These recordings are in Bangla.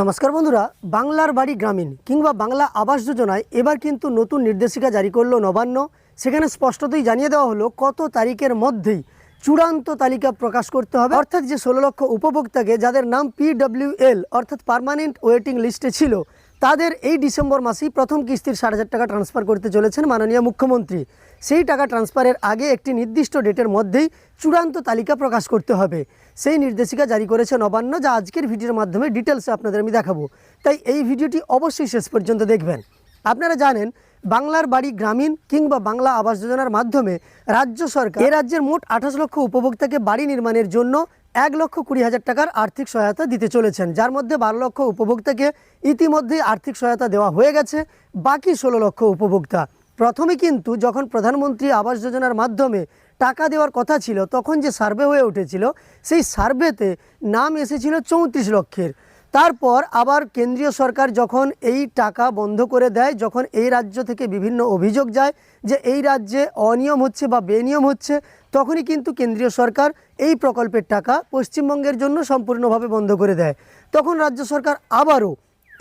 নমস্কার বন্ধুরা, বাংলার বাড়ি গ্রামীণ কিংবা বাংলা আবাস যোজনায় এবার কিন্তু নতুন নির্দেশিকা জারি করল নবান্ন। সেখানে স্পষ্টতই জানিয়ে দেওয়া হলো কত তারিখের মধ্যেই চূড়ান্ত তালিকা প্রকাশ করতে হবে। অর্থাৎ যে ষোলো লক্ষ উপভোক্তাকে, যাদের নাম পিডব্লিউএল অর্থাৎ পারমানেন্ট ওয়েটিং লিস্টে ছিল তাদের এই ডিসেম্বর মাসেই প্রথম কিস্তির ষাট হাজার টাকা ট্রান্সফার করতে চলেছেন মাননীয় মুখ্যমন্ত্রী। সেই টাকা ট্রান্সফারের আগে একটি নির্দিষ্ট ডেটের মধ্যেই চূড়ান্ত তালিকা প্রকাশ করতে হবে। সেই নির্দেশিকা জারি করেছে নবান্ন, যা আজকের ভিডিওর মাধ্যমে ডিটেলসে আপনাদের আমি দেখাবো। তাই এই ভিডিওটি অবশ্যই শেষ পর্যন্ত দেখবেন। আপনারা জানেন, বাংলার বাড়ি গ্রামীণ কিংবা বাংলা আবাস যোজনার মাধ্যমে রাজ্য সরকার এ রাজ্যের মোট আঠাশ লক্ষ উপভোক্তাকে বাড়ি নির্মাণের জন্য এক লক্ষ কুড়ি হাজার টাকার আর্থিক সহায়তা দিতে চলেছেন, যার মধ্যে বারো লক্ষ উপভোক্তাকে ইতিমধ্যেই আর্থিক সহায়তা দেওয়া হয়ে গেছে, বাকি ষোলো লক্ষ উপভোক্তা। প্রথমে কিন্তু যখন প্রধানমন্ত্রী আবাস যোজনার মাধ্যমে টাকা দেওয়ার কথা ছিল, তখন যে সার্ভে হয়ে উঠেছিল, সেই সার্ভেতে নাম এসেছিল চৌত্রিশ লক্ষের। তারপর আবার কেন্দ্রীয় সরকার যখন এই টাকা বন্ধ করে দেয়, যখন এই রাজ্য থেকে বিভিন্ন অভিযোগ যায় যে এই রাজ্যে অনিয়ম হচ্ছে বা বেনিয়ম হচ্ছে, তখনই কিন্তু কেন্দ্রীয় সরকার এই প্রকল্পের টাকা পশ্চিমবঙ্গের জন্য সম্পূর্ণভাবে বন্ধ করে দেয়। তখন রাজ্য সরকার আবারও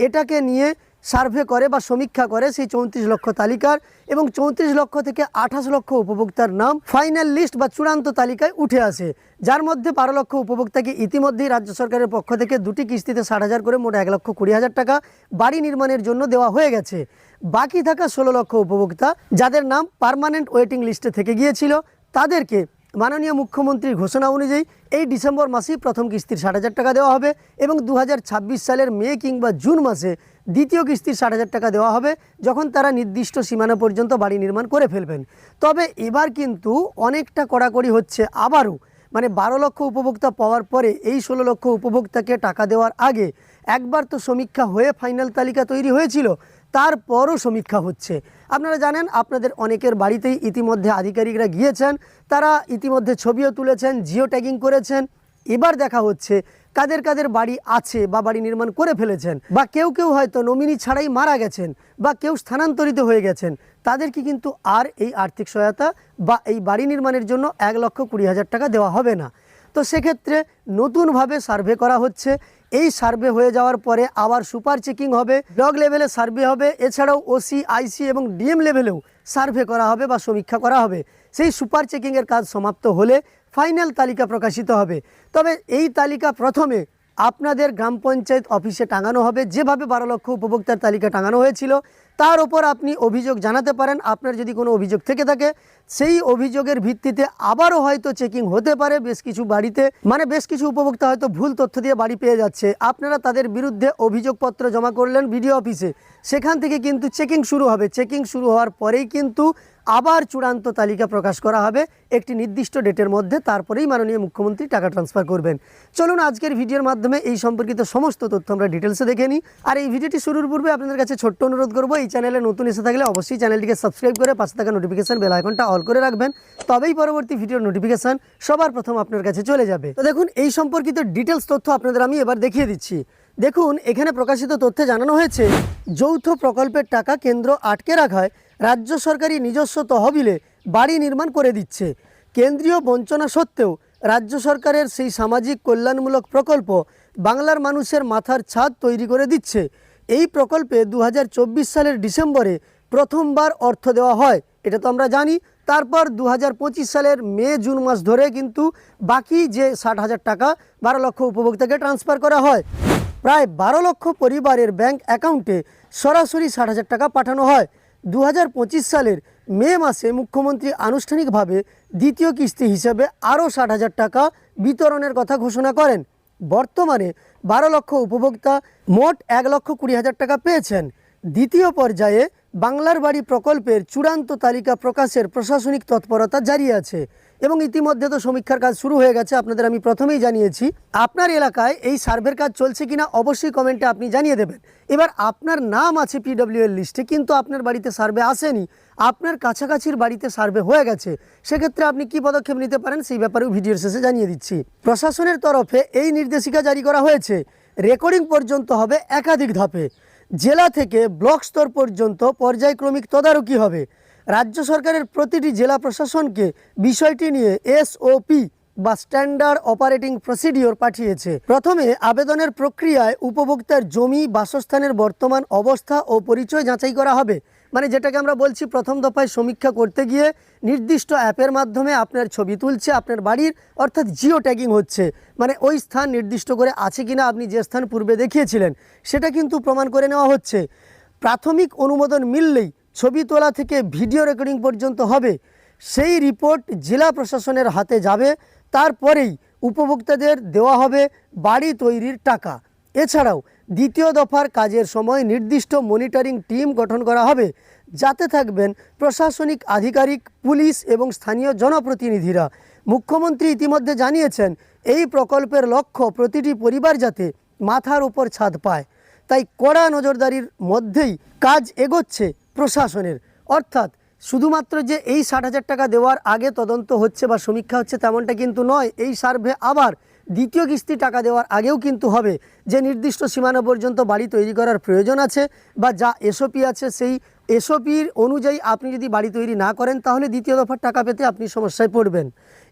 এটাকে নিয়ে সার্ভে করে বা সমীক্ষা করে সেই চৌত্রিশ লক্ষ তালিকার এবং চৌত্রিশ লক্ষ থেকে আঠাশ লক্ষ উপভোক্তার নাম ফাইনাল লিস্ট বা চূড়ান্ত তালিকায় উঠে আসে। যার মধ্যে বারো লক্ষ উপভোক্তাকে ইতিমধ্যেই রাজ্য সরকারের পক্ষ থেকে দুটি কিস্তিতে ষাট হাজার করে মোট এক লক্ষ কুড়ি হাজার টাকা বাড়ি নির্মাণের জন্য দেওয়া হয়ে গেছে। বাকি থাকা ষোলো লক্ষ উপভোক্তা, যাদের নাম পার্মানেন্ট ওয়েটিং লিস্টে থেকে গিয়েছিল, তাদেরকে মাননীয় মুখ্যমন্ত্রীর ঘোষণা অনুযায়ী এই ডিসেম্বর মাসেই প্রথম কিস্তির ষাট হাজার টাকা দেওয়া হবে এবং দু হাজার ছাব্বিশ সালের মে কিংবা জুন মাসে দ্বিতীয় কিস্তির ষাট হাজার টাকা দেওয়া হবে যখন তারা নির্দিষ্ট সীমানা পর্যন্ত বাড়ি নির্মাণ করে ফেলবেন। তবে এবার কিন্তু অনেকটা কড়াকড়ি হচ্ছে আবারও। মানে বারো লক্ষ উপভোক্তা পাওয়ার পরে এই ষোলো লক্ষ উপভোক্তাকে টাকা দেওয়ার আগে একবার তো সমীক্ষা হয়ে ফাইনাল তালিকা তৈরি হয়েছিল। তারপরও সমীক্ষা হচ্ছে। আপনারা জানেন, আপনাদের অনেকের বাড়িতেই ইতিমধ্যে আধিকারিকরা গিয়েছেন, তারা ইতিমধ্যে ছবিও তুলেছেন, জিও ট্যাগিং করেছেন। এবার দেখা হচ্ছে, কাদের কাদের বাড়ি আছে বা বাড়ি নির্মাণ করে ফেলেছেন, বা কেউ কেউ হয়তো নমিনি ছাড়াই মারা গেছেন, বা কেউ স্থানান্তরিত হয়ে গেছেন তাদেরকে কিন্তু আর এই আর্থিক সহায়তা বা এই বাড়ি নির্মাণের জন্য এক লক্ষ কুড়ি হাজার টাকা দেওয়া হবে না। তো সেক্ষেত্রে নতুনভাবে সার্ভে করা হচ্ছে এই সার্ভে হয়ে যাওয়ার পরে আবার সুপার চেকিং হবে ব্লক লেভেলে সার্ভে হবে, এছাড়াও ওসি আইসি এবং ডিএম লেভেলেও সার্ভে করা হবে বা সমীক্ষা করা হবে। সেই সুপার চেকিংয়ের কাজ সমাপ্ত হলে ফাইনাল তালিকা প্রকাশিত হবে। তবে এই তালিকা প্রথমে আপনাদের গ্রাম পঞ্চায়েত অফিসে টাঙানো হবে। যেভাবে বারো লক্ষ উপভোক্তার তালিকা টাঙানো হয়েছিল তার ওপর আপনি অভিযোগ জানাতে পারেন। আপনার যদি কোনো অভিযোগ থেকে থাকে, সেই অভিযোগের ভিত্তিতে আবারও হয়তো চেকিং হতে পারে। বেশ কিছু বাড়িতে মানে বেশ কিছু উপভোক্তা হয়তো ভুল তথ্য দিয়ে বাড়ি পেয়ে যাচ্ছে। আপনারা তাদের বিরুদ্ধে অভিযোগপত্র জমা করলেন বিডিও অফিসে। সেখান থেকে কিন্তু চেকিং শুরু হবে। চেকিং শুরু হওয়ার পরেই কিন্তু আবার চূড়ান্ত তালিকা প্রকাশ করা হবে একটি নির্দিষ্ট ডেটের মধ্যে, তারপরেই মাননীয় মুখ্যমন্ত্রী টাকা ট্রান্সফার করবেন। চলুন আজকের ভিডিওর মাধ্যমে এই সম্পর্কিত সমস্ত তথ্য আমরা ডিটেলসে দেখে নিই। আর এই ভিডিওটি শুরুর পূর্বে আপনাদের কাছে ছোট্ট অনুরোধ করব, এই চ্যানেলে নতুন এসে থাকলে অবশ্যই চ্যানেলটিকে সাবস্ক্রাইব করে পাশে থাকা নোটিফিকেশন বেল আইকনটা অল করে রাখবেন। তবেই পরবর্তী ভিডিওর নোটিফিকেশান সবার প্রথম আপনার কাছে চলে যাবে। তো দেখুন, এই সম্পর্কিত ডিটেলস তথ্য আপনাদের আমি এবার দেখিয়ে দিচ্ছি। দেখুন, এখানে প্রকাশিত তথ্যে জানানো হয়েছে, যৌথ প্রকল্পের টাকা কেন্দ্র আটকে রাখায় রাজ্য সরকারি নিজস্ব তহবিলে বাড়ি নির্মাণ করে দিচ্ছে। কেন্দ্রীয় বঞ্চনা সত্ত্বেও রাজ্য সরকারের সেই সামাজিক কল্যাণমূলক প্রকল্প বাংলার মানুষের মাথার ছাদ তৈরি করে দিচ্ছে। এই প্রকল্পে দু হাজার চব্বিশ সালের ডিসেম্বরে প্রথমবার অর্থ দেওয়া হয়, এটা তো আমরা জানি। তারপর দু হাজার পঁচিশ সালের মে, জুন মাস ধরে কিন্তু বাকি যে ষাট হাজার টাকা, বারো লক্ষ উপভোক্তাকে ট্রান্সফার করা হয়। প্রায় বারো লক্ষ পরিবারের ব্যাংক অ্যাকাউন্টে সরাসরি ষাট হাজার টাকা পাঠানো হয়। দু হাজার পঁচিশ সালের মে মাসে মুখ্যমন্ত্রী আনুষ্ঠানিকভাবে দ্বিতীয় কিস্তি হিসেবে আরও ষাট হাজার টাকা বিতরণের কথা ঘোষণা করেন। বর্তমানে বারো লক্ষ উপভোক্তা মোট এক লক্ষ কুড়ি হাজার টাকা পেয়েছেন। দ্বিতীয় পর্যায়ে বাংলার বাড়ি প্রকল্পের চূড়ান্ত তালিকা প্রকাশের প্রশাসনিক তৎপরতা জারি আছে এবং ইতিমধ্যে তো সমীক্ষার কাজ শুরু হয়ে গেছে, আপনাদের আমি প্রথমেই জানিয়েছি। আপনার এলাকায় এই সার্ভের কাজ চলছে কিনা অবশ্যই কমেন্টে আপনি জানিয়ে দেবেন। এবার আপনার নাম আছে পিডব্লিউ এর লিস্টে, কিন্তু আপনার বাড়িতে সার্ভে আসেনি। আপনার কাছাকাছির বাড়িতে সার্ভে হয়ে গেছে। সেক্ষেত্রে আপনি কি পদক্ষেপ নিতে পারেন সেই ব্যাপারেও ভিডিওর শেষে জানিয়ে দিচ্ছি। প্রশাসনের তরফে এই নির্দেশিকা জারি করা হয়েছে। রেকর্ডিং পর্যন্ত হবে একাধিক ধাপে। জেলা থেকে ব্লক স্তর পর্যন্ত পর্যায়ক্রমিক তদারকি হবে। রাজ্য সরকারের প্রতিটি জেলা প্রশাসনকে বিষয়টি নিয়ে এসওপি বা স্ট্যান্ডার্ড অপারেটিং প্রসিডিওর পাঠিয়েছে। প্রথমে আবেদনের প্রক্রিয়ায় উপভোক্তার জমি, বাসস্থানের বর্তমান অবস্থা ও পরিচয় যাচাই করা হবে। মানে যেটাকে আমরা বলছি প্রথম দফায় সমীক্ষা করতে গিয়ে নির্দিষ্ট অ্যাপের মাধ্যমে আপনার ছবি তুলছে, আপনার বাড়ির অর্থাৎ জিও ট্যাগিং হচ্ছে। মানে ওই স্থান নির্দিষ্ট করে আছে কিনা আপনি যে স্থান পূর্বে দেখিয়েছিলেন, সেটা কিন্তু প্রমাণ করে নেওয়া হচ্ছে। প্রাথমিক অনুমোদন মিললেই ছবি তোলা থেকে ভিডিও রেকর্ডিং পর্যন্ত হবে। সেই রিপোর্ট জেলা প্রশাসনের হাতে যাবে, তারপরেই উপভোক্তাদের দেওয়া হবে বাড়ি তৈরির টাকা। এছাড়াও দ্বিতীয় দফার কাজের সময় নির্দিষ্ট মনিটরিং টিম গঠন করা হবে। যাতে থাকবেন প্রশাসনিক আধিকারিক, পুলিশ এবং স্থানীয় জনপ্রতিনিধিরা। মুখ্যমন্ত্রী ইতিমধ্যে জানিয়েছেন, এই প্রকল্পের লক্ষ্য প্রতিটি পরিবার যাতে মাথার উপর ছাদ পায়। তাই কড়া নজরদারির মধ্যেই কাজ এগোচ্ছে প্রশাসনের। অর্থাৎ শুধুমাত্র যে এই ষাট হাজার টাকা দেওয়ার আগে তদন্ত হচ্ছে বা সমীক্ষা হচ্ছে তেমনটা কিন্তু নয়, এই সার্ভে আবার দ্বিতীয় কিস্তি টাকা দেওয়ার আগেও কিন্তু হবে। যে নির্দিষ্ট সীমানা পর্যন্ত বাড়ি তৈরি করার প্রয়োজন আছে বা যা এসওপি আছে সেই এসওপির অনুযায়ী আপনি যদি বাড়ি তৈরি না করেন, তাহলে দ্বিতীয় দফার টাকা পেতে আপনি সমস্যায় পড়বেন।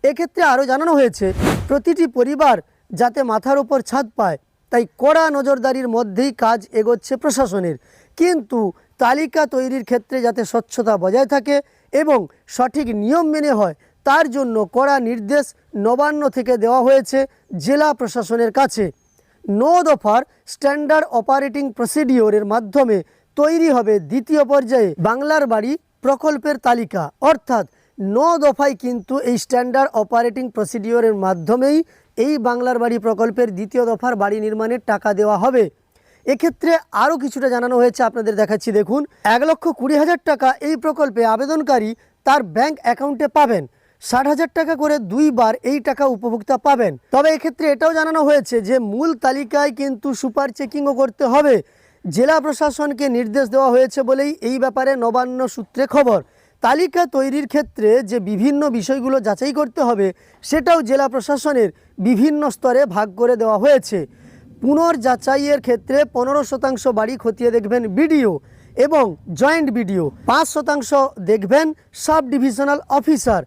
এক্ষেত্রে আরও জানানো হয়েছে, প্রতিটি পরিবার যাতে মাথার উপর ছাদ পায়, তাই কড়া নজরদারির মধ্যেই কাজ এগোচ্ছে প্রশাসনের। কিন্তু তালিকা তৈরির ক্ষেত্রে যাতে স্বচ্ছতা বজায় থাকে এবং সঠিক নিয়ম মেনে হয় তার জন্য কড়া নির্দেশ নবান্ন থেকে দেওয়া হয়েছে জেলা প্রশাসনের কাছে। নো দফার স্ট্যান্ডার্ড অপারেটিং প্রসিডিওরের মাধ্যমে তৈরি হবে দ্বিতীয় পর্যায়ে বাংলার বাড়ি প্রকল্পের তালিকা। অর্থাৎ ন দফায় কিন্তু এই স্ট্যান্ডার্ড অপারেটিং প্রসিডিওরের মাধ্যমেই এই বাংলার বাড়ি প্রকল্পের দ্বিতীয় দফার বাড়ি নির্মাণের টাকা দেওয়া হবে। এক্ষেত্রে আরও কিছুটা জানানো হয়েছে আপনাদের দেখাচ্ছি, দেখুন। এক লক্ষ কুড়ি হাজার টাকা এই প্রকল্পে আবেদনকারী তার ব্যাংক অ্যাকাউন্টে পাবেন। ষাট হাজার টাকা করে দুইবার এই টাকা উপভোক্তা পাবেন। তবে এক্ষেত্রে এটাও জানানো হয়েছে যে মূল তালিকায় কিন্তু সুপার চেকিংও করতে হবে। জেলা প্রশাসনকে নির্দেশ দেওয়া হয়েছে বলেই এই ব্যাপারে নবান্ন সূত্রে খবর। তালিকা তৈরির ক্ষেত্রে যে বিভিন্ন বিষয়গুলো যাচাই করতে হবে, সেটাও জেলা প্রশাসনের বিভিন্ন স্তরে ভাগ করে দেওয়া হয়েছে। পুনর্যাচাইয়ের ক্ষেত্রে পনেরো শতাংশ বাড়ি খতিয়ে দেখবেন বিডিও এবং জয়েন্ট বিডিও, পাঁচ শতাংশ দেখবেন সাব ডিভিশনাল অফিসার।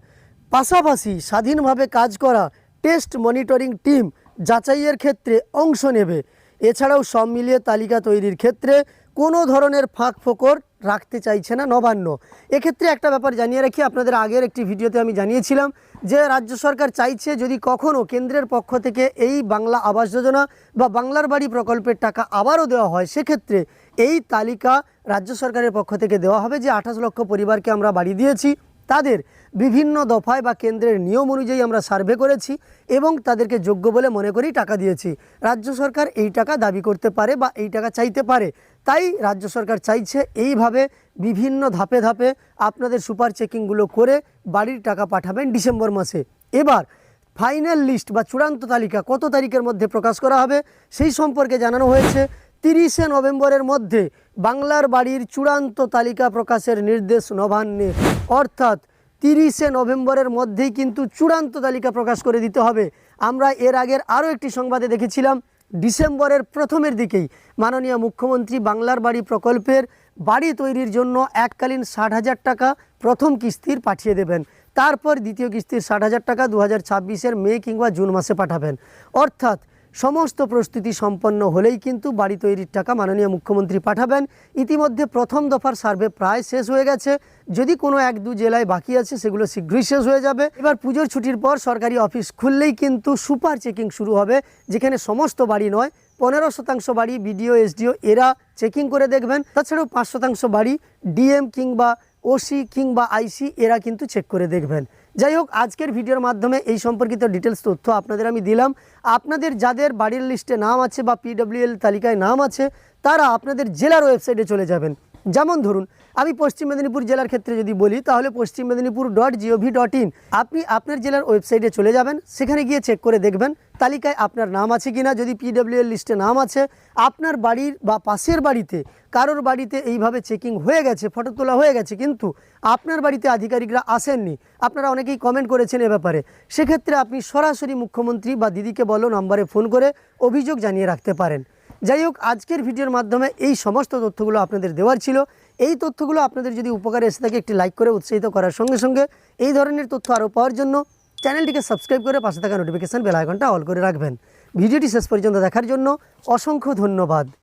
পাশাপাশি স্বাধীনভাবে কাজ করা টেস্ট মনিটরিং টিম যাচাইয়ের ক্ষেত্রে অংশ নেবে। এছাড়াও সব মিলিয়ে তালিকা তৈরির ক্ষেত্রে কোনো ধরনের ফাঁক ফোকর রাখতে চাইছে না নবান্ন। এক্ষেত্রে একটা ব্যাপার জানিয়ে রাখি, আপনাদের আগের একটি ভিডিওতে আমি জানিয়েছিলাম যে রাজ্য সরকার চাইছে যদি কখনও কেন্দ্রের পক্ষ থেকে এই বাংলা আবাস যোজনা বা বাংলার বাড়ি প্রকল্পের টাকা আবারও দেওয়া হয়, সেক্ষেত্রে এই তালিকা রাজ্য সরকারের পক্ষ থেকে দেওয়া হবে যে আঠাশ লক্ষ পরিবারকে আমরা বাড়ি দিয়েছি। তাদের বিভিন্ন দফায় বা কেন্দ্রের নিয়ম অনুযায়ী আমরা সার্ভে করেছি এবং তাদেরকে যোগ্য বলে মনে করেই টাকা দিয়েছি। রাজ্য সরকার এই টাকা দাবি করতে পারে বা এই টাকা চাইতে পারে। তাই রাজ্য সরকার চাইছে এইভাবে বিভিন্ন ধাপে ধাপে আপনাদের সুপার চেকিংগুলো করে বাড়ির টাকা পাঠাবেন ডিসেম্বর মাসে। এবার ফাইনাল লিস্ট বা চূড়ান্ত তালিকা কত তারিখের মধ্যে প্রকাশ করা হবে সেই সম্পর্কে জানানো হয়েছে। তিরিশে নভেম্বরের মধ্যে বাংলার বাড়ির চূড়ান্ত তালিকা প্রকাশের নির্দেশ নবান্নের অর্থাৎ তিরিশে নভেম্বরের মধ্যেই কিন্তু চূড়ান্ত তালিকা প্রকাশ করে দিতে হবে। আমরা এর আগের আরও একটি সংবাদে দেখেছিলাম, ডিসেম্বরের প্রথমের দিকেই মাননীয় মুখ্যমন্ত্রী বাংলার বাড়ি প্রকল্পের বাড়ি তৈরির জন্য এককালীন ষাট হাজার টাকা প্রথম কিস্তির পাঠিয়ে দেবেন। তারপর দ্বিতীয় কিস্তির ষাট হাজার টাকা দু হাজার মে কিংবা জুন মাসে পাঠাবেন। অর্থাৎ সমস্ত প্রস্তুতি সম্পন্ন হলেই কিন্তু বাড়ি তৈরির টাকা মাননীয় মুখ্যমন্ত্রী পাঠাবেন। ইতিমধ্যে প্রথম দফার সার্ভে প্রায় শেষ হয়ে গেছে। যদি কোনো এক দু জেলায় বাকি আছে, সেগুলো শীঘ্রই শেষ হয়ে যাবে। এবার পুজোর ছুটির পর সরকারি অফিস খুললেই কিন্তু সুপার চেকিং শুরু হবে, যেখানে সমস্ত বাড়ি নয়, পনেরো শতাংশ বাড়ি বিডিও, এসডিও, এরা চেকিং করে দেখবেন। তাছাড়াও পাঁচ শতাংশ বাড়ি ডিএম কিংবা ওসি কিংবা আইসি, এরা কিন্তু চেক করে দেখবেন। যাই হোক, আজকের ভিডিওর মাধ্যমে এই সম্পর্কিত ডিটেলস তথ্য আপনাদের আমি দিলাম। আপনাদের যাদের বাড়ির লিস্টে নাম আছে বা পিডব্লিউএল তালিকায় নাম আছে, তারা আপনাদের জেলার ওয়েবসাইটে চলে যাবেন। যেমন ধরুন, আমি পশ্চিম মেদিনীপুর জেলার ক্ষেত্রে যদি বলি, তাহলে Paschim Medinipur dot gov dot in আপনি আপনার জেলার ওয়েবসাইটে চলে যাবেন, সেখানে গিয়ে চেক করে দেখবেন তালিকায় আপনার নাম আছে কিনা, যদি পিডব্লিউএল লিস্টে নাম আছে, আপনার বাড়ির বা পাশের বাড়িতে, কারোর বাড়িতে এইভাবে চেকিং হয়ে গেছে ফটো তোলা হয়ে গেছে, কিন্তু আপনার বাড়িতে আধিকারিকরা আসেননি, আপনারা অনেকেই কমেন্ট করেছেন এ ব্যাপারে, সেক্ষেত্রে আপনি সরাসরি মুখ্যমন্ত্রী বা দিদিকে বলো নম্বরে ফোন করে অভিযোগ জানিয়ে রাখতে পারেন। যাই হোক, আজকের ভিডিওর মাধ্যমে এই সমস্ত তথ্যগুলো আপনাদের দেওয়ার ছিল। এই তথ্যগুলো আপনাদের যদি উপকারে এসে থাকে, একটি লাইক করে উৎসাহিত করার সঙ্গে সঙ্গে এই ধরনের তথ্য আরও পাওয়ার জন্য চ্যানেলটিকে সাবস্ক্রাইব করে পাশে থাকা নোটিফিকেশান বেল আইকনটা অল করে রাখবেন। ভিডিওটি শেষ পর্যন্ত দেখার জন্য অসংখ্য ধন্যবাদ।